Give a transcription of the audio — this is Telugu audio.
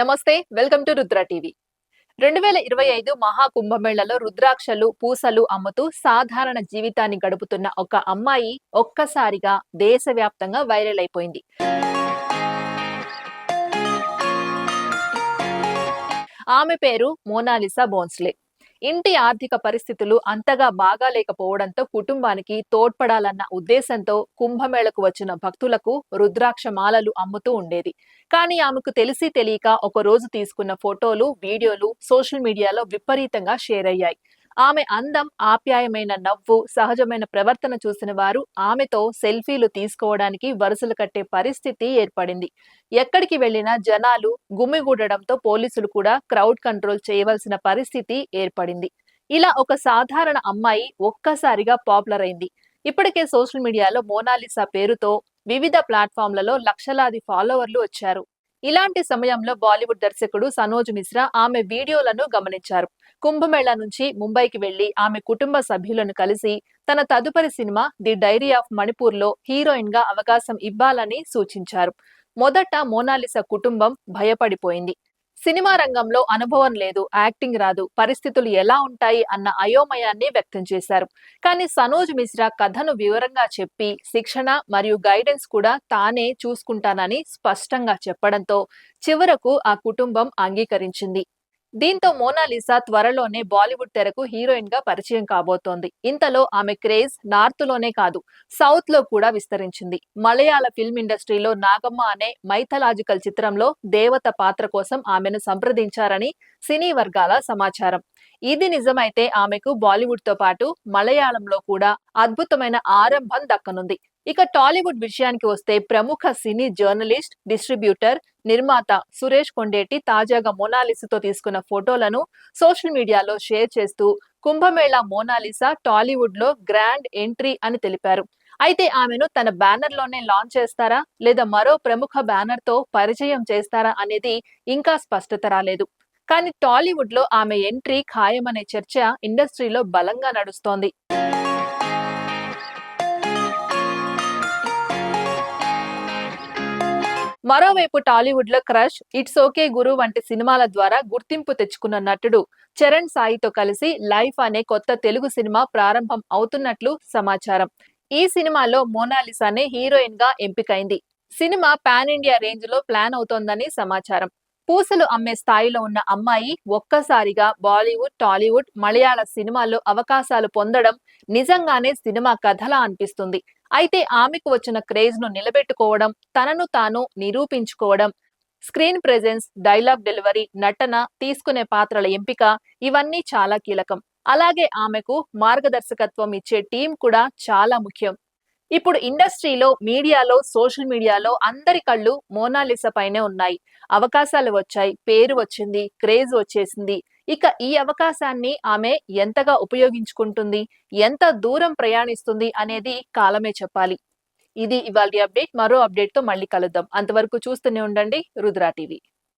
నమస్తే వెల్కమ్ టు రుద్ర టీవీ. రెండు వేల ఇరవై ఐదు మహాకుంభమేళలో రుద్రాక్షలు పూసలు అమ్ముతూ సాధారణ జీవితాన్ని గడుపుతున్న ఒక అమ్మాయి ఒక్కసారిగా దేశవ్యాప్తంగా వైరల్ అయిపోయింది. ఆమె పేరు మోనాలిసా బోన్స్లే. ఇంటి ఆర్థిక పరిస్థితులు అంతగా బాగాలేకపోవడంతో కుటుంబానికి తోడ్పడాలన్న ఉద్దేశంతో కుంభమేళకు వచ్చిన భక్తులకు రుద్రాక్ష మాలలు అమ్ముతూ ఉండేది. కానీ ఆమెకు తెలిసి తెలియక ఒక రోజు తీసుకున్న ఫోటోలు వీడియోలు సోషల్ మీడియాలో విపరీతంగా షేర్ అయ్యాయి ఆమె అందం ఆప్యాయమైన నవ్వు సహజమైన ప్రవర్తన చూసిన వారు ఆమెతో సెల్ఫీలు తీసుకోవడానికి వరుసలు కట్టే పరిస్థితి ఏర్పడింది. ఎక్కడికి వెళ్ళినా జనాలు గుమిగూడడంతో పోలీసులు కూడా క్రౌడ్ కంట్రోల్ చేయవలసిన పరిస్థితి ఏర్పడింది. ఇలా ఒక సాధారణ అమ్మాయి ఒక్కసారిగా పాపులర్ అయింది. ఇప్పటికే సోషల్ మీడియాలో మోనాలిసా పేరుతో వివిధ ప్లాట్ఫామ్లలో లక్షలాది ఫాలోవర్లు వచ్చారు. ఇలాంటి సమయంలో బాలీవుడ్ దర్శకుడు సనోజ్ మిశ్రా ఆమె వీడియోలను గమనించారు. కుంభమేళా నుంచి ముంబైకి వెళ్ళి ఆమె కుటుంబ సభ్యులను కలిసి తన తదుపరి సినిమా ది డైరీ ఆఫ్ మణిపూర్లో హీరోయిన్గా అవకాశం ఇవ్వాలని సూచించారు. మొదట మోనాలిసా కుటుంబం భయపడిపోయింది. సినిమా రంగంలో అనుభవం లేదు యాక్టింగ్ రాదు పరిస్థితులు ఎలా ఉంటాయి అన్న అయోమయాన్ని వ్యక్తం చేశారు. కానీ సనోజ్ మిశ్రా కథను వివరంగా చెప్పి శిక్షణ మరియు గైడెన్స్ కూడా తానే చూసుకుంటానని స్పష్టంగా చెప్పడంతో చివరకు ఆ కుటుంబం అంగీకరించింది. దీంతో మోనాలిసా త్వరలోనే బాలీవుడ్ తెరకు హీరోయిన్గా పరిచయం కాబోతోంది. ఇంతలో ఆమె క్రేజ్ నార్త్లోనే కాదు సౌత్లో కూడా విస్తరించింది. మలయాళ ఫిల్మ్ ఇండస్ట్రీలో నాగమ్మ అనే మైథలాజికల్ చిత్రంలో దేవత పాత్ర కోసం ఆమెను సంప్రదించారని సినీ వర్గాల సమాచారం. ఇది నిజమైతే ఆమెకు బాలీవుడ్తో పాటు మలయాళంలో కూడా అద్భుతమైన ఆరంభం దక్కనుంది. ఇక టాలీవుడ్ విషయానికి వస్తే ప్రముఖ సినీ జర్నలిస్ట్ డిస్ట్రిబ్యూటర్ నిర్మాత సురేష్ కొండేటి తాజాగా మోనాలిసాతో తీసుకున్న ఫోటోలను సోషల్ మీడియాలో షేర్ చేస్తూ కుంభమేళా మోనాలిసా టాలీవుడ్లో గ్రాండ్ ఎంట్రీ అని తెలిపారు. అయితే ఆమెను తన బ్యానర్లోనే లాంచ్ చేస్తారా లేదా మరో ప్రముఖ బ్యానర్తో పరిచయం చేస్తారా అనేది ఇంకా స్పష్టత రాలేదు. కానీ టాలీవుడ్లో ఆమె ఎంట్రీ ఖాయమనే చర్చ ఇండస్ట్రీలో బలంగా నడుస్తోంది. మరోవైపు టాలీవుడ్లో క్రష్ ఇట్స్ ఓకే గురు వంటి సినిమాల ద్వారా గుర్తింపు తెచ్చుకున్న నటుడు చరణ్ సాయితో కలిసి లైఫ్ అనే కొత్త తెలుగు సినిమా ప్రారంభం అవుతున్నట్లు సమాచారం. ఈ సినిమాలో మోనాలిసానే హీరోయిన్గా ఎంపికైంది. సినిమా పాన్ ఇండియా రేంజ్లో ప్లాన్ అవుతోందని సమాచారం. పూసలు అమ్మే స్థాయిలో ఉన్న అమ్మాయి ఒక్కసారిగా బాలీవుడ్ టాలీవుడ్ మలయాళ సినిమాల్లో అవకాశాలు పొందడం నిజంగానే సినిమా కథలా అనిపిస్తుంది. అయితే ఆమెకు వచ్చిన క్రేజ్ను నిలబెట్టుకోవడం తనను తాను నిరూపించుకోవడం స్క్రీన్ ప్రెజెన్స్ డైలాగ్ డెలివరీ నటన తీసుకునే పాత్రల ఎంపిక ఇవన్నీ చాలా కీలకం. అలాగే ఆమెకు మార్గదర్శకత్వం ఇచ్చే టీం కూడా చాలా ముఖ్యం. ఇప్పుడు ఇండస్ట్రీలో మీడియాలో సోషల్ మీడియాలో అందరి కళ్ళు మోనాలిసా పైనే ఉన్నాయి. అవకాశాలు వచ్చాయి పేరు వచ్చింది క్రేజ్ వచ్చేసింది. ఇక ఈ అవకాశాన్ని ఆమె ఎంతగా ఉపయోగించుకుంటుంది ఎంత దూరం ప్రయాణిస్తుంది అనేది కాలమే చెప్పాలి. ఇది ఇవాళ అప్డేట్. మరో అప్డేట్తో మళ్ళీ కలుద్దాం. అంతవరకు చూస్తూనే ఉండండి. రుద్రా టీవీ.